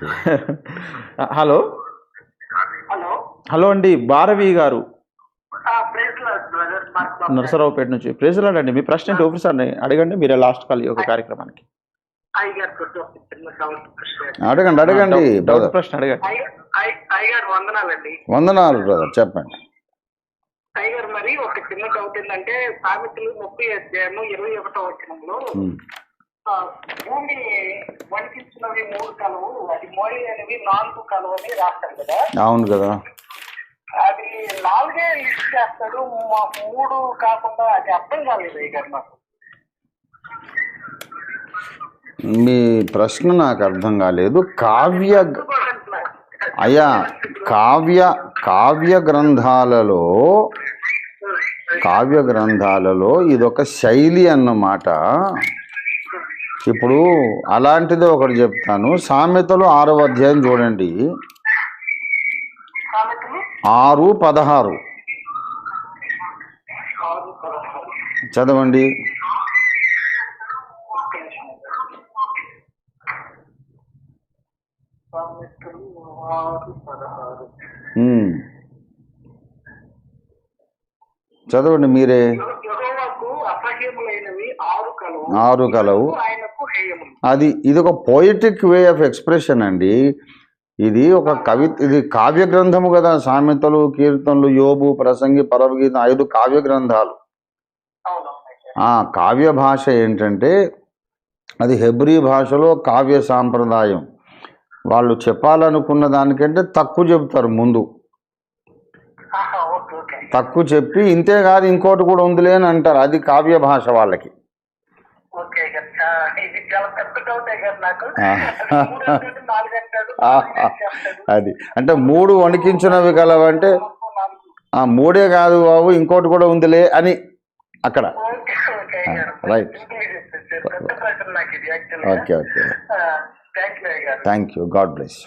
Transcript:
Hello? Hello? Hello అండి భారవి గారు. నరసరావుపేట నుంచి. ప్రేజలాడండి మీ ప్రశ్న ఏంటి? ఒకసారి అడగండి మీరే లాస్ట్ కాల్ కార్యక్రమానికి. ఒక ప్రశ్న. అడగండి అడగండి డౌట్ ప్రశ్న అడగండి. వందనాలు బ్రదర్ చెప్పండి. అయ్యగారు మరి ఒక చిన్న డౌట్ ఏంటంటే సామెతలు ముప్పై అధ్యాయము ఇరవై ఒకటో వచనంలో. ఆ, భూమి వణికించినవి మూడు కలవు అది మోయి అనేవి నాలుగు కలవు అని రాస్తాడు కదా? అవును కదా. అది నాలుగే లిస్ట్ చేస్తాడు మా- మూడు కాకుండా అది అర్థం కాలేదు నాకు మీ ప్రశ్న నాకు అర్థం కాలేదు. కావ్య అయ్యా కావ్య కావ్య గ్రంథాలలో కావ్య గ్రంథాలలో ఇదొక శైలి అన్నమాట. ఇప్పుడు అలాంటిది ఒకటి చెప్తాను. సామెతలు ఆరవ అధ్యాయం చూడండి. ఆరు పదహారు. చదవండి. చదవండి మీరే. ఆరు కలవు. అది ఇది ఒక పోయిటిక్ వే ఆఫ్ ఎక్స్ప్రెషన్ అండి. ఇది ఒక కవి ఇది కావ్య గ్రంథము కదా సామెతలు కీర్తనలు యోబు ప్రసంగి పరవగీతం ఐదు కావ్య గ్రంథాలు. ఆ కావ్య భాష ఏంటంటే అది హెబ్రీ భాషలో కావ్య సాంప్రదాయం. వాళ్ళు చెప్పాలనుకున్న దానికంటే తక్కువ చెప్తారు ముందు. తక్కువ చెప్పి ఇంతే కాదు ఇంకోటి కూడా ఉందిలే అని అంటారు. అది కావ్య భాష వాళ్ళకి. అది అంటే మూడు వణికించినవి కలవంటే మూడే కాదు బాబు ఇంకోటి కూడా ఉందిలే అని అక్కడ. Right. Okay okay. Thank you God bless